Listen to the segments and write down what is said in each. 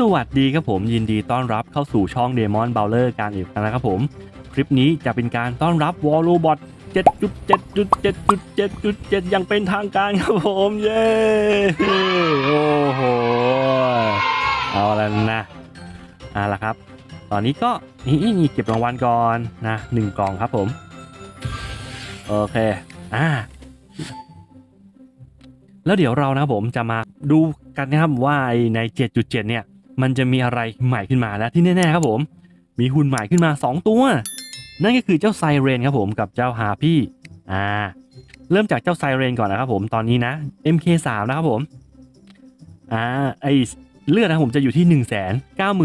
สวัสดีครับผมยินดีต้อนรับเข้าสู่ช่อง Demon b o w l e r การอีกครั้งนะครับผม คลิปนี้จะเป็นการต้อนรับวอลลูบอท7.7.7.7.7 อย่างเป็นทางการครับผมเย้โอ้โหเอาล้วนะเอาละครับ ตอนนี้ก็นี่นี่เก็บรางวัลก่อนนะหนึ่งกล่องครับผม โอเคอ่าแล้วเดี๋ยวเรานะครับผมจะมาดูกันนะครับว่าใน 7.7 เนี่ย มันจะมีอะไรใหม่ขึ้นมาแล้วที่แน่ๆครับผม มีหุ่นใหม่ขึ้นมา 2 ตัว นั่นก็คือเจ้าไซเรนครับผมกับเจ้าฮาพี่อ่าเริ่มจากเจ้าไซเรนก่อนนะครับผมตอนนี้นะ MK3 นะครับผมอ่าไอเลือดนะผมจะอยู่ที่ 1 9 8 0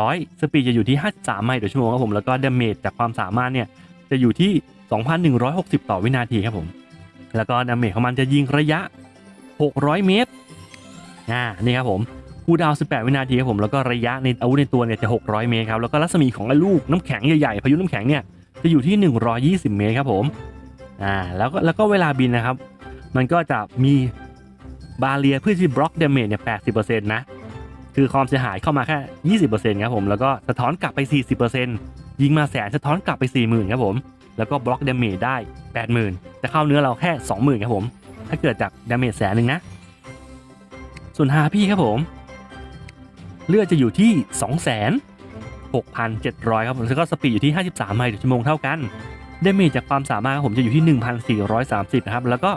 0 สปีดจะอยู่ที่ 53 ไมล์ต่อชั่วโมงครับผมแล้วก็ดาเมจจากความสามารถเนี่ยจะอยู่ที่ 2,160 ต่อวินาทีครับผม แล้วก็ดาเมจของมันจะยิงระยะ 600 เมตรอ่านี่ครับผม คูดาว 18 วินาทีครับผม แล้วก็ระยะในอาวุธในตัวเนี่ยจะ 600 เมตรครับ แล้วก็รัศมีของไอ้ลูกน้ำแข็งใหญ่ๆ พายุน้ำแข็งเนี่ยจะอยู่ที่ 120 เมตรครับผม อ่า แล้วก็แล้วก็เวลาบินนะครับ มันก็จะมีบาเรียเพื่อที่บล็อกเดเมจเนี่ย 80%นะ คือความเสียหายเข้ามาแค่ 20%ครับผม แล้วก็สะท้อนกลับไป 40%ยิงมาแสนสะท้อนกลับไป 40,000ครับผม แล้วก็บล็อกเดเมจได้ 80,000 จะเข้าเนื้อเราแค่ 20,000ครับผม ถ้าเกิดจากเดเมจแสนหนึ่งนะ ส่วนฮาพี่ครับผม เลือดจะอยู่ที่2 6 6,700 ครับผมแล้วก็สปีดอยู่ที่ 53 ไมล์ต่อชั่วโมงเท่ากันดเมจจากความสามารถครับผมจะอยู่ที่ 1,430 นะครับ แล้วก็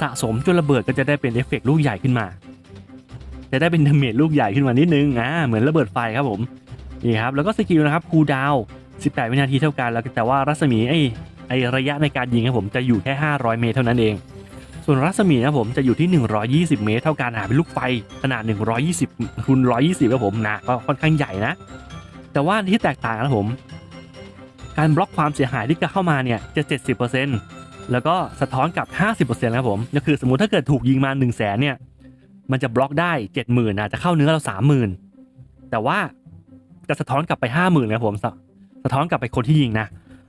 สะสมจนระเบิดก็จะได้เป็นเอฟเฟกต์ลูกใหญ่ขึ้นมา จะได้เป็นดเมจลูกใหญ่ขึ้นมานิดนึงอ่าเหมือนระเบิดไฟครับผมนี่ครับแล้วก็สกิลนะครับคูลดาวน์18 วินาทีเท่ากันแล้วแต่ว่ารัศมีไอ้ไอ้ระยะในการยิงครับผมจะอยู่แค่ 500 เมตรเท่านั้นเอง ส่วนรัศมีนะผมจะอยู่ที่ 120 เมตร เท่ากันหาเป็นลูกไฟขนาด 120คูณ120ครับผมนะก็ค่อนข้างใหญ่นะ แต่ว่าที่แตกต่างนะผม การบล็อกความเสียหายที่จะเข้ามาเนี่ยจะ 70%แล้วก็สะท้อนกลับ 50%ครับผมก็คือสมมติถ้าเกิดถูกยิงมา 1 0 0 0 0แสนเนี่ยมันจะบล็อกได้ 70,000นะจะเข้าเนื้อเรา 30,000 แต่ว่าจะสะท้อนกลับไป 50,000นะครับผมสะสะท้อนกลับไปคนที่ยิงนะ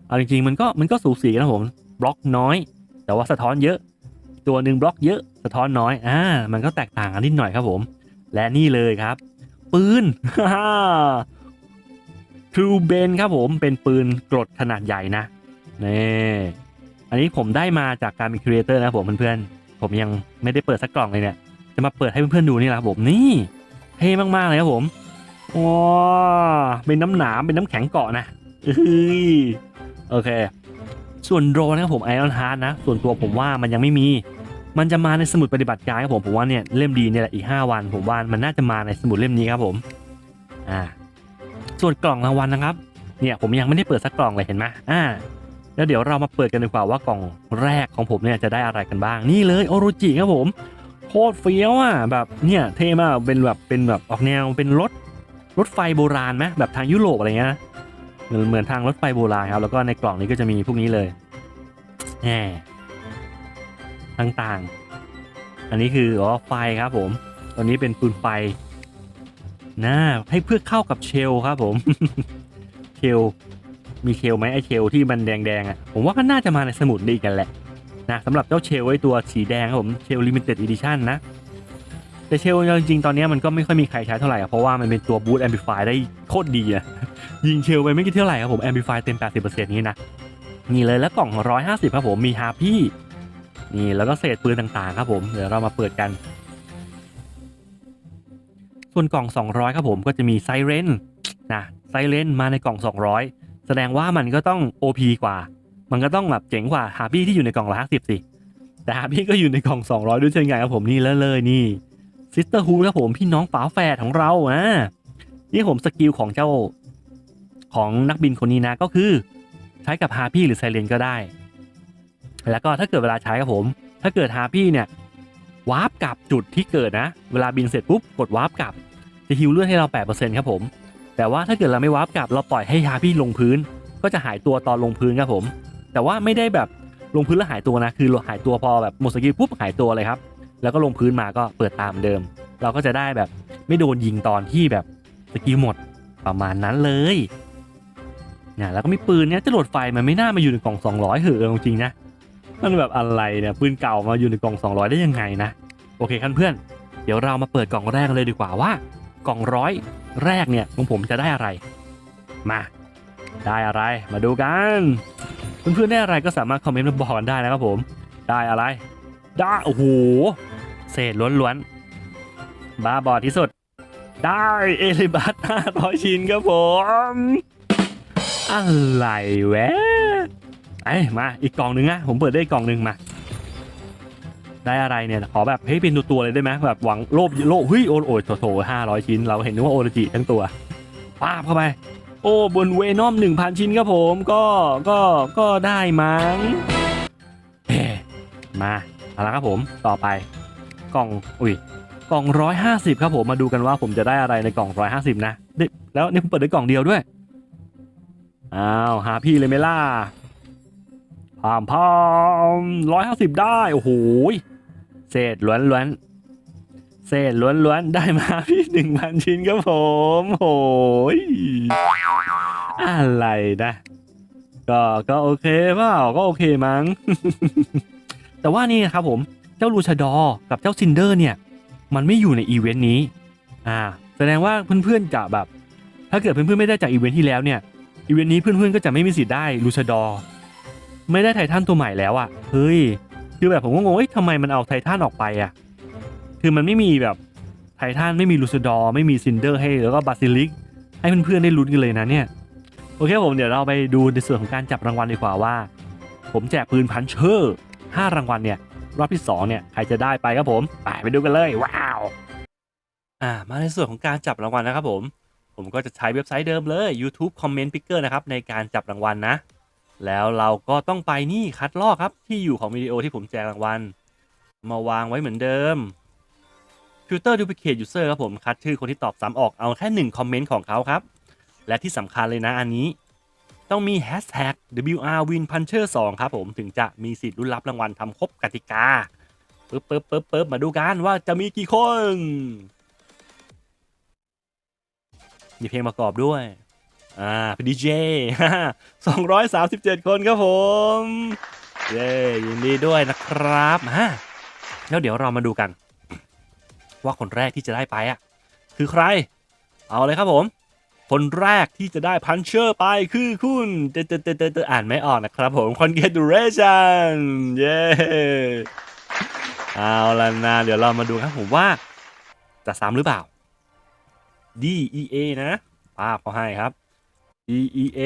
เอาจริงๆมันก็มันก็สูสีนะผมบล็อกน้อย แต่ว่าสะท้อนเยอะ ตัวหนึ่งบล็อกเยอะสะท้อนน้อยอ่ามันก็แตกต่างกันนิดหน่อยครับผม และนี่เลยครับ ปืน True b e n ครับผมเป็นปืนกรดขนาดใหญ่นะนี่อันนี้ผมได้มาจากการเป็นครีเอเตอร์นะผมเพื่อนๆผมยังไม่ได้เปิดสักกล่องเลยเนี่ยจะมาเปิดให้เพื่อนๆดูนี่แหละครับผมนี่เท่มากๆเลยครับผมว้าเป็นน้ำหนามเป็นน้ำแข็งเกาะนะเอ้ยโอเค ส่วนโดรนนะครับผมไอรอนฮาร์ดนะ ส่วนตัวผมว่ามันยังไม่มี มันจะมาในสมุดปฏิบัติการครับผมผมว่าเนี่ยเล่มดีเนี่ยแหละอีก 5 วัน ผมว่ามันน่าจะมาในสมุดเล่มนี้ครับผมอ่าส่วนกล่องรางวัลนะครับเนี่ยผมยังไม่ได้เปิดสักกล่องเลยเห็นไหมอ่าแล้วเดี๋ยวเรามาเปิดกันดีกว่าว่ากล่องแรกของผมเนี่ยจะได้อะไรกันบ้าง นี่เลยโอโรจิครับผมโคตรเฟี้ยวอะแบบเนี่ยเท่มากเป็นแบบเป็นแบบออกแนวเป็นรถรถไฟโบราณไหมแบบทางยุโรปอะไรเงี้ย เหมือนเหมือนทางรถไฟโบราณครับ แล้วก็ในกล่องนี้ก็จะมีพวกนี้เลยแหมต่างๆ อันนี้คืออ๋อไฟครับผมตัวนี้เป็นปืนไฟนะให้เพื่อเข้ากับเชลครับผม เชลมีเชลไหมไอเชลที่มันแดงๆอะผมว่าก็น่าจะมาในสมุดดีกันแหละนะสำหรับเจ้าเชลไว้ตัวสีแดงครับผมเชลลิมิเต็ดอีดิชั่นนะ แต่เชลจริงๆ ตอนนี้มันก็ไม่ค่อยมีใครใช้เท่าไหร่เพราะว่ามันเป็นตัวบูตแอมพลิฟายได้โคตรดีอะยิงเชลไปไม่กี่เท่าไหร่ครับผมแอมพลิฟายเต็ม 80%นี้นะนี่เลยแล้วกล่อง 150 ครับผมมีฮาพี่นี่แล้วก็เศษปืนต่างๆ ครับผมเดี๋ยวเรามาเปิดกัน ส่วนกล่อง 200 ครับผมก็จะมีไซเรนนะไซเรนมาในกล่อง 200 แสดงว่ามันก็ต้อง OP กว่า มันก็ต้องแบบเจ๋งกว่าฮาพี่ที่อยู่ในกล่องละ50สิแต่ฮาพี่ก็อยู่ในกล่อง 200 ด้วยเช่นกันครับผมนี่เลยเลยนี่ ซิสเตอร์ฮูครับผมพี่น้องฝาแฝดของเราอะนี่ผมสกิลของเจ้าของนักบินคนนี้นะก็คือ ใช้กับฮาพี่หรือไซเรนก็ได้ แล้วก็ถ้าเกิดเวลาใช้ครับผม ถ้าเกิดฮาพี่เนี่ยวาร์ปกลับจุดที่เกิดนะ เวลาบินเสร็จปุ๊บกดวาร์ปกลับจะฮิวเลือดให้เรา 8%ครับผม แต่ว่าถ้าเกิดเราไม่วาร์ปกลับเราปล่อยให้ฮาพี่ลงพื้น ก็จะหายตัวตอนลงพื้นครับผม แต่ว่าไม่ได้แบบลงพื้นแล้วหายตัวนะ คือหายตัวพอแบบหมดสกิลปุ๊บหายตัวเลยครับ แล้วก็ลงพื้นมาก็เปิดตามเดิม เราก็จะได้แบบไม่โดนยิงตอนที่แบบสกิลหมดประมาณนั้นเลยเนี่ยแล้วก็มีปืนเนี่ยจรวดไฟมันไม่น่ามาอยู่ในกล่อง 200เหอะจริงๆนะมันแบบอะไรเนี่ยปืนเก่ามาอยู่ในกล่อง 200 ได้ยังไงนะโอเคครับเพื่อน เดี๋ยวเรามาเปิดกล่องแรกเลยดีกว่าว่ากล่องร้อยแรกเนี่ยของผมจะได้อะไร มา ได้อะไรมาดูกันเพื่อนๆได้อะไรก็สามารถคอมเมนต์มาบอกกันได้นะครับผม ได้อะไร ได้โอ้โหเศษล้วนๆบ้าบอที่สุด ได้เอลิบัต500ชิ้นครับผม อะไรแวะไอ้มาอีกกล่องหนึ่งอะผมเปิดได้กล่องหนึ่งมา ได้อะไรเนี่ยขอแบบเฮ้ยเป็นตัวๆเลยได้ไหมแบบหวังโลภโลภเฮ้ยโอโอ้โถโถห้าร้อยชิ้น เราเห็นนึกว่าโอรจิทั้งตัวป้าบเข้าไป โอ้บนเวนอมหนึ่งพันชิ้นครับผมก็ก็ก็ได้มั้งมา เอาละครับผมต่อไปกล่องอุ้ยกล่องร้อยห้าสิบครับผมมาดูกันว่าผมจะได้อะไรในกล่องร้อยห้าสิบนะนี่แล้วนี่ผมเปิดได้กล่องเดียวด้วยอ้าวหาพี่เลยไหมล่ะพามพามร้อยห้าสิบได้โอ้โหเศษล้วนล้วนเศษล้วนล้วนได้มาพี่หนึ่งพันชิ้นครับผมโอ้ยอะไรนะ ก็ก็โอเคเปล่าก็โอเคมั้ง แต่ว่านี่นะครับผมเจ้าลูชาดอกับเจ้าซินเดอร์เนี่ยมันไม่อยู่ในอีเวนต์นี้อ่าแสดงว่าเพื่อนๆจะแบบ ถ้าเกิดเพื่อนๆไม่ได้จากอีเวนต์ที่แล้วเนี่ยอีเวนต์นี้เพื่อนๆก็จะไม่มีสิทธิ์ได้ลูชาดอไม่ได้ไททันตัวใหม่แล้วอะ่ะเฮ้ยคือแบบผมก็งงเอ้ยทำไมมันเอาไททันออกไปอะ่ะคือมันไม่มีแบบไททันไม่มีลูชาดอร์ไม่มีซินเดอร์ให้แล้วก็บาซิลิก ให้เพื่อนๆได้ลุ้นกันเลยนะเนี่ย โอเคผมเดี๋ยวเราไปดูในส่วนของการจับรางวัลดีกว่าว่า ผมแจกปืนพันเชอร์ 5 รางวัลเนี่ยรอบที่2เนี่ยใครจะได้ไปครับผมไปไปดูกันเลยว้าวอ่ามาในส่วนของการจับรางวัลนะครับผม ผมก็จะใช้เว็บไซต์เดิมเลย YouTube Comment Picker นะครับในการจับรางวัลนะ แล้วเราก็ต้องไปนี่คัดลอกครับที่อยู่ของวิดีโอที่ผมแจกรางวัลมาวางไว้เหมือนเดิม Filter Duplicate User ครับผมคัดชื่อคนที่ตอบซ้ำออกเอาแค่หนึ่งคอมเมนต์ของเขาครับ และที่สำคัญเลยนะอันนี้ ต้องมี Hashtag WR Win Puncher 2ครับผมถึงจะมีสิทธิ์รุ่นรับรางวัลทำครบกติกาปึ๊บปึ๊บปึ๊บปึ๊บมาดูกันว่าจะมีกี่คน มีเพลงประกอบด้วย อ่าเป็นดีเจ237คนครับผม เย้ยินดีด้วยนะครับฮะแล้วเดี๋ยวเรามาดูกัน ว่าคนแรกที่จะได้ไปอะ คือใคร เอาเลยครับผม คนแรกที่จะได้พันเชอร์ไปคือคุณเตเตเตเตอ่านไม่ออกนะครับผม congratulation เย้เอาละนะ เดี๋ยวเรามาดูครับผมว่า จะซ้ำหรือเปล่า D E A นะป้าเขาให้ครับ D E A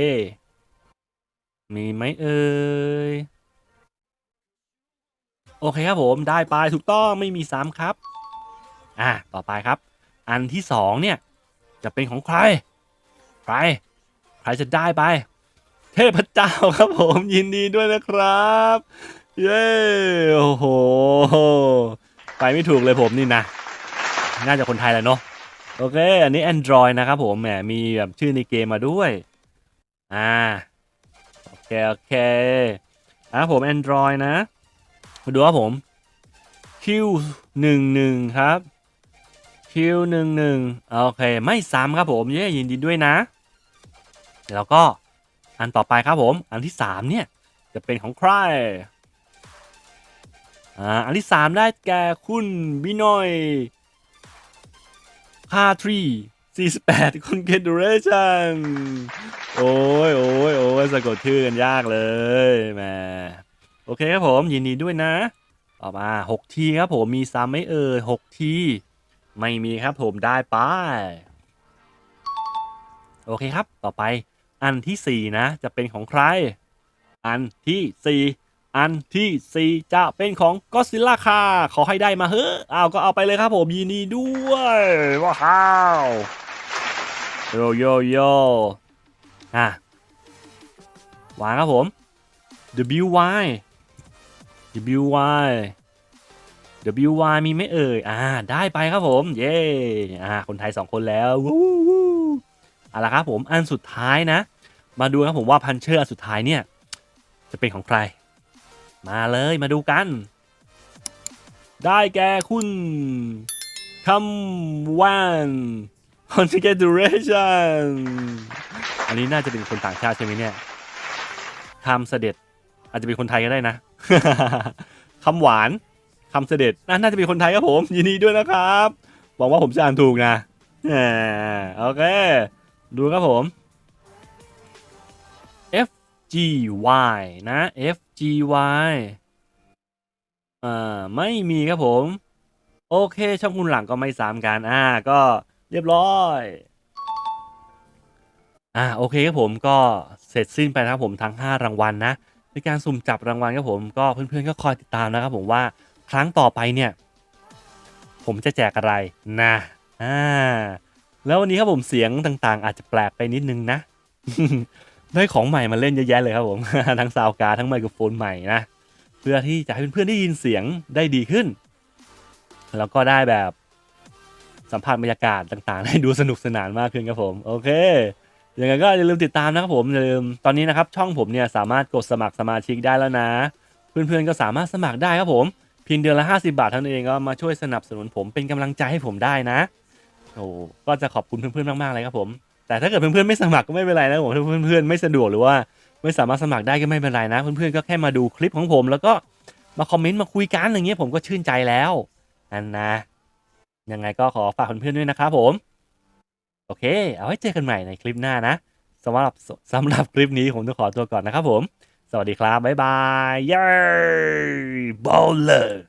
มีไหมเอ่ย โอเคครับผมได้ไปถูกต้องไม่มีซ้ำครับ อะ ต่อไปครับ อันที่สองเนี่ย จะเป็นของใคร ใครใครจะได้ไป เทพเจ้าครับผมยินดีด้วยนะครับ เย้โอ้โห ไปไม่ถูกเลยผมนี่นะ น่าจะคนไทยแหละเนาะโอเค อันนี้ Android นะครับผมแหมมีแบบชื่อในเกมมาด้วย อ่า โอเค โอเคอะผม Android นะ มาดูครับผม Q11 ครับ Q11 โอเค ไม่ซ้ำครับผม เย้ยินดีด้วยนะ แล้วก็อันต่อไปครับผมอันที่ 3 เนี่ย จะเป็นของใครอ่าอันที่ 3 ได้แก่คุณบินอยคาทรี48 congratulation โอ้ยโอ้ยโอ้ยสะกดชื่อกันยากเลยแมโอเคครับผมยินดีด้วยนะ ต่อมา6ทีครับผมมีซ้ำไหมเอ่ย6ทีไม่มีครับผมได้ไป โอเคครับต่อไป อันที่ 4 นะ จะเป็นของใคร อันที่ 4 อันที่ 4 จะเป็นของก็ซิล่าค่ะ ขอให้ได้มาเฮ้อเอาก็เอาไปเลยครับผมยินดีด้วยว้าวโยโยโยอะวางครับผม WY WY WY มีไหม่เอ่ย อ่า ได้ไปครับผม เย้ อ่า คนไทย 2 คนแล้ว วู้ เอาละครับผมอันสุดท้ายนะ มาดูครับผมว่าพันเชอร์อันสุดท้ายเนี่ย จะเป็นของใคร มาเลยมาดูกัน ได้แก่คุณคำวัน congratulation อันนี้น่าจะเป็นคนต่างชาติใช่ไหมเนี่ยคำเสด็จอาจจะเป็นคนไทยก็ได้นะคำหวานคำเสด็จน่าจะเป็นคนไทยครับผม ยินดีด้วยนะครับหวังว่าผมจะอ่านถูกนะโอเค ดูครับผม F G Y นะ F G Y อ่าไม่มีครับผม โอเค ช่องคุณหลังก็ไม่สามกันอ่าก็เรียบร้อยอ่าโอเคครับผมก็เสร็จสิ้นไปนะครับผมทั้ง 5 รางวัลนะในการสุ่มจับรางวัลครับผมก็เพื่อนๆก็คอยติดตามนะครับผมว่าครั้งต่อไปเนี่ย ผมจะแจกอะไรนะอ่า แล้ววันนี้ครับผมเสียงต่างๆ อาจจะแปลกไปนิดนึงนะ ได้ของใหม่มาเล่นเยอะแยะเลยครับผม ทั้งซาวการ์ทั้งไมโครโฟนใหม่นะ เพื่อที่จะให้เพื่อนๆได้ยินเสียงได้ดีขึ้น แล้วก็ได้แบบสัมผัสบรรยากาศต่างๆ ให้ดูสนุกสนานมากขึ้นครับผม โอเคยังไงก็อย่าลืมติดตามนะครับผมอย่าลืมตอนนี้นะครับช่องผมเนี่ยสามารถกดสมัครสมาชิกได้แล้วนะ เพื่อนๆก็สามารถสมัครได้ครับผมเพียงเดือนละ 50 บาทเท่านั้นเองก็มาช่วยสนับสนุนผมเป็นกำลังใจให้ผมได้นะ โอ้ก็จะขอบคุณเพื่อนๆมากๆเลยครับผม แต่ถ้าเกิดเพื่อนๆไม่สมัครก็ไม่เป็นไรนะผมถ้าเพื่อนๆไม่สะดวกหรือว่าไม่สามารถสมัครได้ก็ไม่เป็นไรนะ เพื่อนๆก็แค่มาดูคลิปของผม แล้วก็มาคอมเมนต์มาคุยกันอย่างเงี้ยผมก็ชื่นใจแล้วนั่นนะยังไงก็ขอฝากเพื่อนๆด้วยนะครับผม โอเค เอาไว้เจอกันใหม่ในคลิปหน้านะสำหรับสำหรับคลิปนี้ผมต้องขอตัวก่อนนะครับผม สวัสดีครับ บ๊ายบาย เย้บอลเลอร์